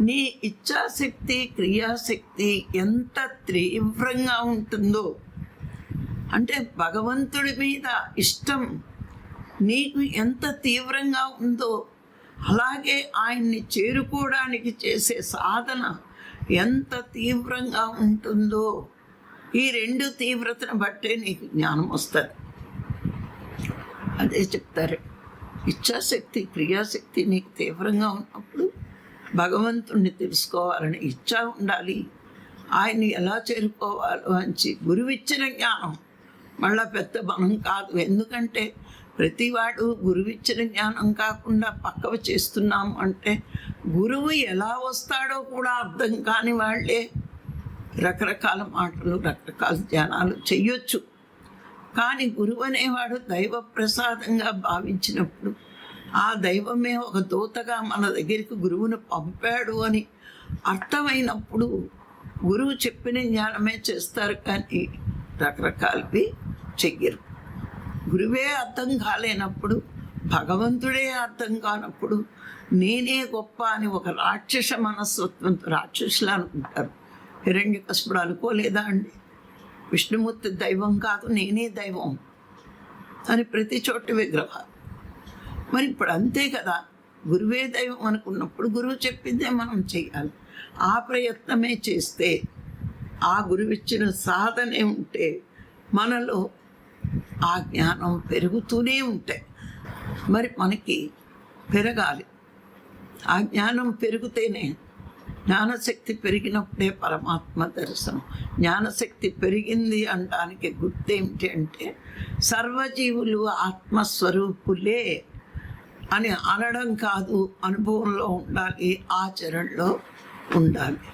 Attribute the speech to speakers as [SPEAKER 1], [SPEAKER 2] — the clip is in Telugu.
[SPEAKER 1] నీ ఇచ్ఛాశక్తి క్రియాశక్తి ఎంత తీవ్రంగా ఉంటుందో. అంటే భగవంతుడి మీద ఇష్టం నీకు ఎంత తీవ్రంగా ఉందో అలాగే ఆయన్ని చేరుకోవడానికి చేసే సాధన ఎంత తీవ్రంగా ఉంటుందో. ఈ రెండు తీవ్రతను బట్టే నీకు జ్ఞానం వస్తుంది. అదే చెప్తారు. ఇచ్ఛాశక్తి క్రియాశక్తి నీకు తీవ్రంగా ఉన్నప్పుడు భగవంతుణ్ణి తెలుసుకోవాలని ఇచ్చ ఉండాలి. ఆయన్ని ఎలా చేరుకోవాలో అని గురువిచ్చిన జ్ఞానం మళ్ళా పెద్ద బలం కాదు. ఎందుకంటే ప్రతివాడు గురువిచ్చిన జ్ఞానం కాకుండా పక్కవ చేస్తున్నాం అంటే గురువు ఎలా వస్తాడో కూడా అర్థం కాని వాళ్ళే రకరకాల మాటలు రకరకాల ధ్యానాలు చెయ్యొచ్చు. కానీ గురువు అనేవాడు దైవ ప్రసాదంగా భావించినప్పుడు ఆ దైవమే ఒక దూతగా మన దగ్గరికి గురువును పంపాడు అని అర్థమైనప్పుడు గురువు చెప్పిన జ్ఞానమే చేస్తారు కానీ రకరకాలవి చెయ్యరు. గురువే అర్థం కాలేనప్పుడు భగవంతుడే అర్థం కానప్పుడు నేనే గొప్ప అని ఒక రాక్షస మనస్తత్వంతో రాక్షసులు అనుకుంటారు. హిరణ్య కసుపుడు అనుకోలేదా అండి? విష్ణుమూర్తి దైవం కాదు నేనే దైవం అని ప్రతి చోట విగ్రహాలు. మరి ఇప్పుడు అంతే కదా. గురువే దైవం అనుకున్నప్పుడు గురువు చెప్పిందే మనం చేయాలి. ఆ ప్రయత్నమే చేస్తే ఆ గురువిచ్చిన సాధనే ఉంటే మనలో ఆ జ్ఞానం పెరుగుతూనే ఉంటాయి మరి మనకి పెరగాలి. ఆ జ్ఞానం పెరిగితేనే జ్ఞానశక్తి పెరిగినప్పుడే పరమాత్మ దర్శనం. జ్ఞానశక్తి పెరిగింది అనడానికి గుర్తేమిటి అంటే సర్వజీవులు ఆత్మస్వరూపులే అని అనడం కాదు అనుభవంలో ఉండాలి ఆచరణలో ఉండాలి.